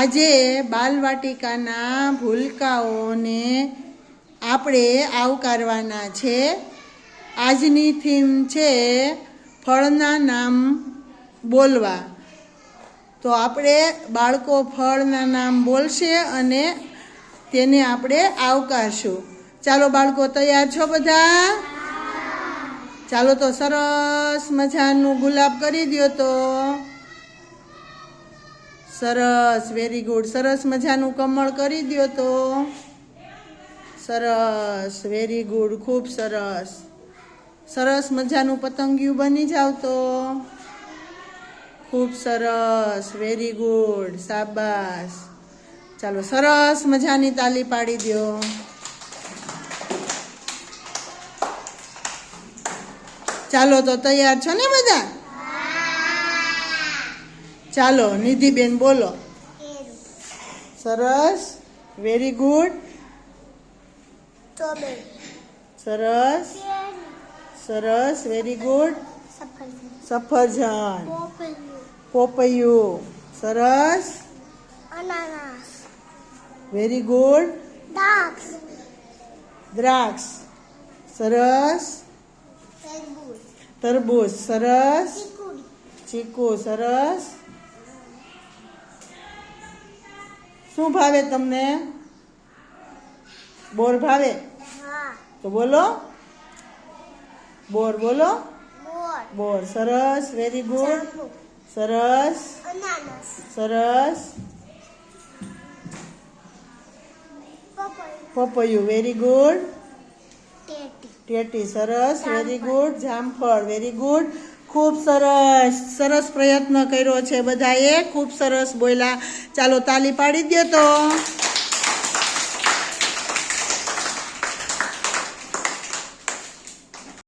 આજે બાલવાટિકાના ભૂલકાઓને આપણે આવકારવાના છે. આજની થીમ છે ફળના નામ બોલવા. તો આપણે બાળકો ફળના નામ બોલશે અને તેને આપણે આવકારશું. ચાલો બાળકો તૈયાર છો બધા? ચાલો તો સરસ મજાનું ગુલાબ કરી દ્યો તો. સરસ વેરી ગુડ સરસ મજાનું કમળ કરી દ્યો તો. સરસ વેરી ગુડ ખૂબ સરસ. સરસ મજાનું પતંગિયું બની જાવ તો. ખૂબ સરસ વેરી ગુડ સાબાસ ચાલો, સરસ મજાની તાલી પાડી દો ચાલો, તો તૈયાર છો ને બધા? ચાલો નિધિબેન બોલો. સરસ. વેરી ગુડ સરસ. સરસ. વેરી ગુડ સફરજન. પોપૈયું. સરસ. વેરી ગુડ દ્રાક્ષ. સરસ. તરબૂચ. સરસ. ચીકુ. સરસ. શું ભાવે તમને? બોર ભાવે? તો બોલો. બોર બોલો. બોર. સરસ વેરી ગુડ સરસ. સરસ. પપૈયું. વેરી ગુડ ટેટી. સરસ વેરી ગુડ જામફળ વેરી ગુડ ખૂબ સરસ સરસ પ્રયત્ન કર્યો છે બધાએ. ખૂબ સરસ બોલ્યા. ચાલો તાલી પાડી દો તો.